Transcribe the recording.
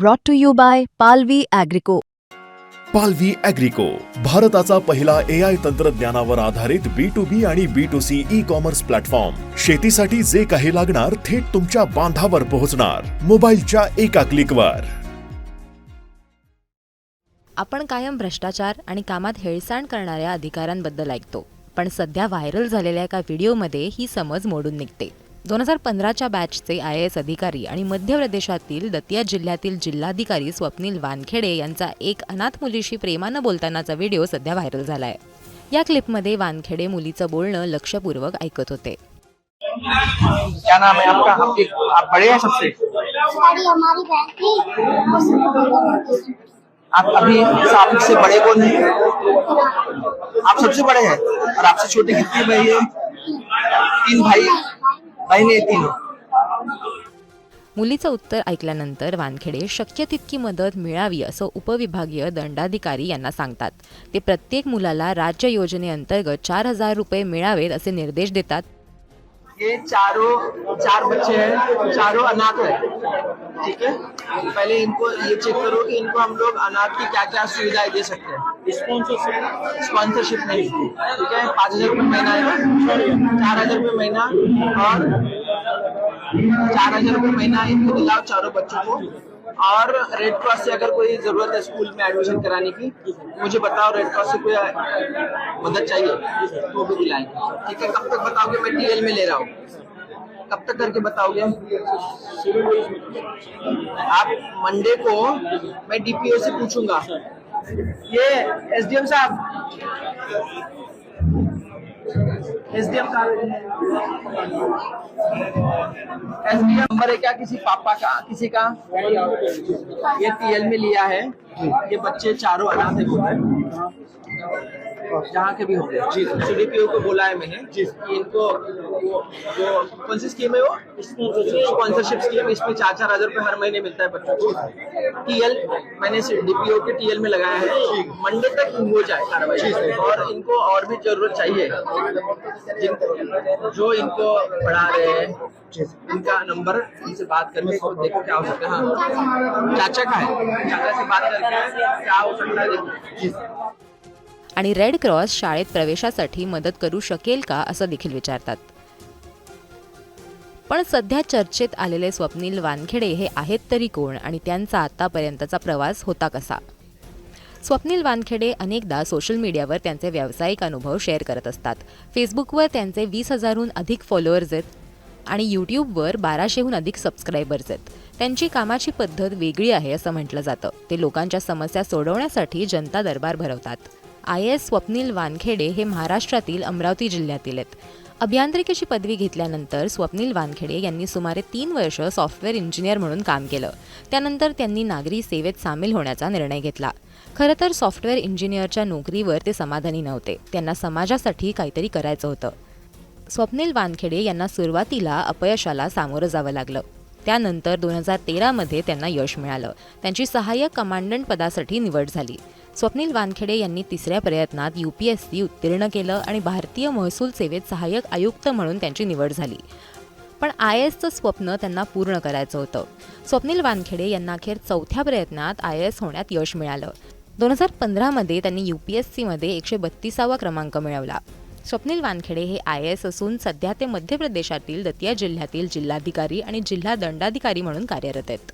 brought to you by Palvi Agrico. पालवी अॅग्रिको भारताचा पहिला ए आय तंत्रज्ञानावर आधारित बी टू बी आणि B to C e commerce platform शेतीसाठी जे काही लागणार थेट तुमच्या बांधावर पोहोचणार. मोबाईलच्या एका क्लिकवर आपण कायम भ्रष्टाचार आणि कामात हेळसांड करणाऱ्या अधिकाऱ्यांबद्दल ऐकतो पण सध्या व्हायरल झालेल्या एका व्हिडिओमध्ये ही समज मोडून निघते. दोन हजार पंधराच्या बॅचचे आय एस अधिकारी आणि मध्य प्रदेशातील दतिया जिल्ह्यातील जिल्हाधिकारी स्वप्नील वानखेडे यांचा एक अनाथ मुलीशी प्रेमानं बोलतानाचा व्हिडिओ सध्या व्हायरल झालाय. या क्लिपमध्ये वानखेडे मुलीचं बोलणं लक्षपूर्वक ऐकत होते. क्या नाम है आपका? आपके आप बड़े हैं सबसे? सारी हमारी बहन थी। आप अभी आपसे बड़े कौन हैं? आप सबसे बड़े हैं? और आपसे छोटे कितने भाई है? तीन भाई तीन. मुलीचं उत्तर ऐकल्यानंतर वानखेडे शक्य तितकी मदत मिळावी असं उपविभागीय दंडाधिकारी यांना सांगतात. ते प्रत्येक मुलाला राज्य योजनेअंतर्गत चार हजार रुपये मिळावेत असे निर्देश देतात. ये चारों चार बच्चे हैं चारों अनाथ है। ठीक है? पहले इनको ये चेक करो कि इनको हम लोग अनाथ की क्या क्या सुविधाएँ दे सकते हैं। स्पॉन्सरशिप नहीं। ठीक है? पाँच हज़ार रुपये महीना है। चार हज़ार रुपये महीना और चार हज़ार रुपये महीना इनको दिलाओ चारों बच्चों को। और रेड क्रॉस से अगर कोई ज़रूरत है स्कूल में एडमिशन कराने की, मुझे बताओ रेड क्रॉस से कोई मदद चाहिए तो भी दिलाएँगे ठीक है, कब तक बताओगे? मैं टीएल में ले रहा हूँ। कब तक करके बताओगे आप मंडे को मैं डीपीओ से पूछूँगा। ये एसडीएम साहब। एसडीएम एसडीएम नंबर है क्या किसी पापा का किसी का? ये टीएल में लिया है। ये बच्चे चारों अनाथ है जहाँ के भी होंगे। जी सीडीपीओ को बोला है मैंने। जी। इनको जो कौन सी स्कीम है वो? स्पॉन्सरशिप स्कीम इसमें चार चार हज़ार रुपये हर महीने मिलता है बच्चों को। टीएल मैंने डीपीओ के टीएल में लगाया है। मंडे तक हो जाए। कार्रवाई और इनको और भी ज़रूरत चाहिए। जिन जो इनको पढ़ा रहे हैं इनका नंबर इनसे बात करके इसको देखो क्या हो सकता है। हाँ। चाचा का है। चाचा से बात करके क्या हो सकता है आणि रेड क्रॉस शाळेत प्रवेशासाठी मदत करू शकेल का असं देखील विचारतात. पण सध्या चर्चेत आलेले स्वप्नील वानखेडे हे आहेत तरी कोण? आणि त्यांचा आतापर्यंतचा प्रवास होता कसा? स्वप्नील वानखेडे अनेकदा सोशल मीडियावर त्यांचे व्यावसायिक अनुभव शेअर करत असतात. फेसबुकवर त्यांचे वीस हजारहून अधिक फॉलोअर्स आहेत आणि यूट्यूबवर बाराशेहून अधिक सबस्क्रायबर्स आहेत. त्यांची कामाची पद्धत वेगळी आहे असं म्हटलं जातं. ते लोकांच्या समस्या सोडवण्यासाठी जनता दरबार भरवतात. आय एस स्वप्नील वानखेडे हे महाराष्ट्रातील अमरावती जिल्ह्यातील आहेत. अभियांत्रिकीची पदवी घेतल्यानंतर स्वप्नील वानखेडे यांनी सुमारे तीन वर्ष सॉफ्टवेअर इंजिनियर म्हणून काम केलं. त्यानंतर त्यांनी नागरी सेवेत सामील होण्याचा निर्णय घेतला. खरं तर सॉफ्टवेअर इंजिनियरच्या नोकरीवर ते समाधानी नव्हते. त्यांना समाजासाठी काहीतरी करायचं होतं. स्वप्नील वानखेडे यांना सुरुवातीला अपयशाला सामोरं जावं लागलं. त्यानंतर दोन हजार तेरामध्ये त्यांना यश मिळालं. त्यांची सहाय्यक कमांडंट पदासाठी निवड झाली. स्वप्नील वानखेडे यांनी तिसऱ्या प्रयत्नात यू पी एस सी उत्तीर्ण केलं आणि भारतीय महसूल सेवेत सहाय्यक आयुक्त म्हणून त्यांची निवड झाली. पण आय एसचं स्वप्न त्यांना पूर्ण करायचं होतं. स्वप्नील वानखेडे यांना अखेर चौथ्या प्रयत्नात आय एस होण्यात यश मिळालं. दोन हजार पंधरामध्ये त्यांनी यू पी एस सीमध्ये एकशे बत्तीसावा क्रमांक मिळवला. स्वप्नील वानखेडे हे आय एस असून सध्या ते मध्य प्रदेशातील दतिया जिल्ह्यातील जिल्हाधिकारी आणि जिल्हा दंडाधिकारी म्हणून कार्यरत आहेत.